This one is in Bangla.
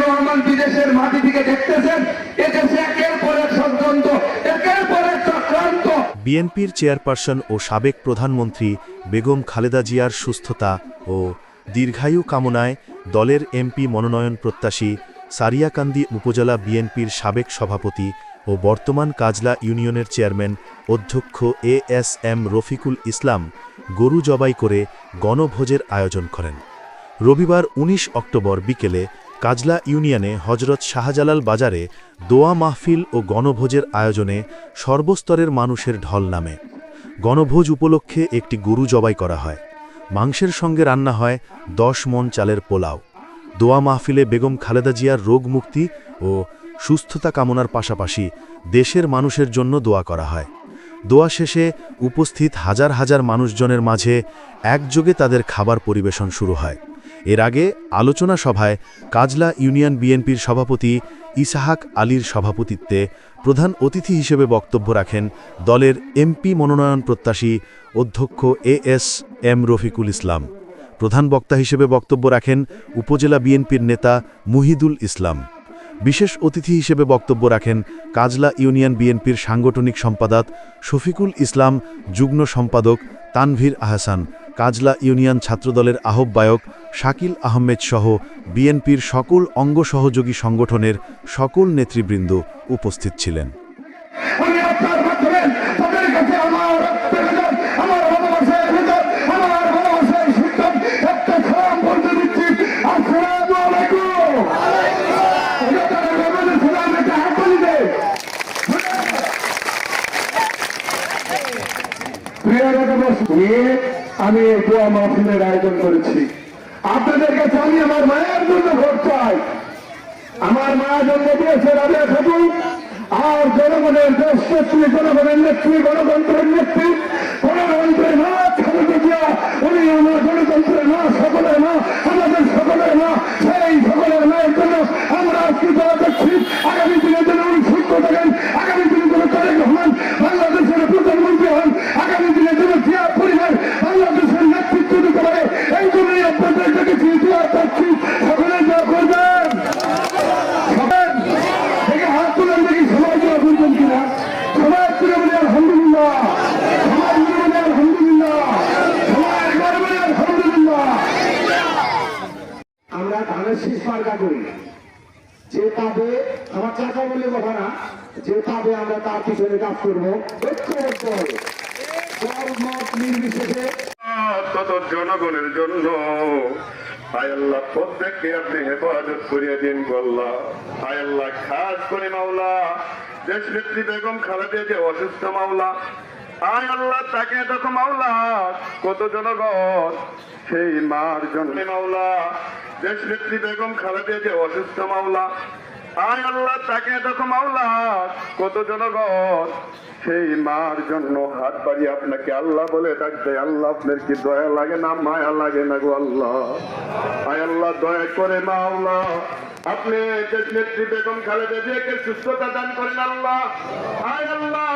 রহমান বিদেশের মাটি থেকে দেখতেছেন এদেশে একের পর ষড়যন্ত্র একের পর চক্রান্ত। বিএনপির চেয়ারপারসন ও সাবেক প্রধানমন্ত্রী বেগম খালেদা জিয়ার সুস্থতা ও দীর্ঘায়ু কামনায় দলের এমপি মনোনয়ন প্রত্যাশী সারিয়াকান্দি উপজেলা বিএনপির সাবেক সভাপতি ও বর্তমান কাজলা ইউনিয়নের চেয়ারম্যান অধ্যক্ষ A S M Rafiqul Islam গরু জবাই করে গণভোজের আয়োজন করেন। রবিবার ১৯ অক্টোবর বিকেলে কাজলা ইউনিয়নে হজরত শাহজালাল বাজারে দোয়া মাহফিল ও গণভোজের আয়োজনে সর্বস্তরের মানুষের ঢল নামে। গণভোজ উপলক্ষে একটি গরু জবাই করা হয়। মাংসের সঙ্গে রান্না হয় দশ মন চালের পোলাও। দোয়া মাহফিলে বেগম খালেদা জিয়ার রোগ মুক্তি ও সুস্থতা কামনার পাশাপাশি দেশের মানুষের জন্য দোয়া করা হয়। দোয়া শেষে উপস্থিত হাজার হাজার মানুষজনের মাঝে একযোগে তাদের খাবার পরিবেশন শুরু হয়। এর আগে আলোচনা সভায় কাজলা ইউনিয়ন বিএনপির সভাপতি ইসাহাক আলীর সভাপতিত্বে প্রধান অতিথি হিসেবে বক্তব্য রাখেন দলের এমপি মনোনয়ন প্রত্যাশী অধ্যক্ষ A S M Rafiqul Islam. প্রধান বক্তা হিসেবে বক্তব্য রাখেন উপজেলা বিএনপির নেতা মুহিদুল ইসলাম। বিশেষ অতিথি হিসেবে বক্তব্য রাখেন কাজলা ইউনিয়ন বিএনপির সাংগঠনিক সম্পাদক শফিকুল ইসলাম, যুগ্ম সম্পাদক তানভীর আহসান কাজলা ইউনিয়ন ছাত্রদলের আহ্বায়ক শাকিল আহমেদ সহ বিএনপির সকল অঙ্গ সহযোগী সংগঠনের সকল নেতৃবৃন্দ উপস্থিত ছিলেন। আমি আমি এই দোয়া মাহফিলের আয়োজন করেছি। আপনাদের কাছে আমি আমার মায়ের জন্য ভোট চাই। আমার মা জন্ম দিয়েছে রাজা খাতুন আর জনগণের দেশ নেত্রী জনগণের নেত্রী, গণতন্ত্রের নেত্রী গণতন্ত্রের মা খালেদা জিয়া, উনি আমার গণতন্ত্রের মা, সকলের মা, আমাদের সকলের মা, সেই সকলের মায়ের জন্য আমরা আজকে দোয়া করছি আগামী দিনের জন্য উনি সুস্থ থাকেন আগামী দিনের জন্য তারেক রহমান বাংলাদেশের প্রধানমন্ত্রী হন আগামী দিনের জন্য জিয়া পরিবার বাংলাদেশের নেতৃত্ব দিতে পারে এই জন্যই আপনাদের দেখেছি দোয়া করছি সকলে দোয়া করবেন সবাই দেখে হাত তুলেন দেখি সবাই দোয়া করবেন কিনা সবাই তুলে বলে, আলহামদুলিল্লাহ। সবাই তুলে বলে, আলহামদুলিল্লাহ। সবাই আমরা ধানের শীষ মার্কা করি। যে পাবে, আমার চাচা বলে কথা না, যে পাবে আমরা তার পিছনে কাজ করব। ঐক্যবদ্ধ হবে। দল মত নির্বিশেষে। জনগণের জন্য প্রত্যেককে আপনি দিন খাস করে মাওলা, দেশ বেগম যে অসুস্থ মাওলা। আয় আল্লাহ, তাকে মাওলা, কত জনগণ, সেই মার জন্মে মাওলা। দেশ নেত্রী বেগম খালেদা যে অসুস্থ মাওলা আল্লাহ, তাকে দেখো মাওলা, কত জনগণ। সেই মার জন্য হাত আপনাকে আল্লাহ বলে ডাকবে। আল্লাহ, আপনার কি দয়া লাগে না, মায়া লাগে না গো আল্লাহ? আয় আল্লাহ, দয়া করে মা আপনি নেত্রী বেগম খালেদা দিয়ে সুস্থতা দান করেন আল্লাহ। আয় আল্লাহ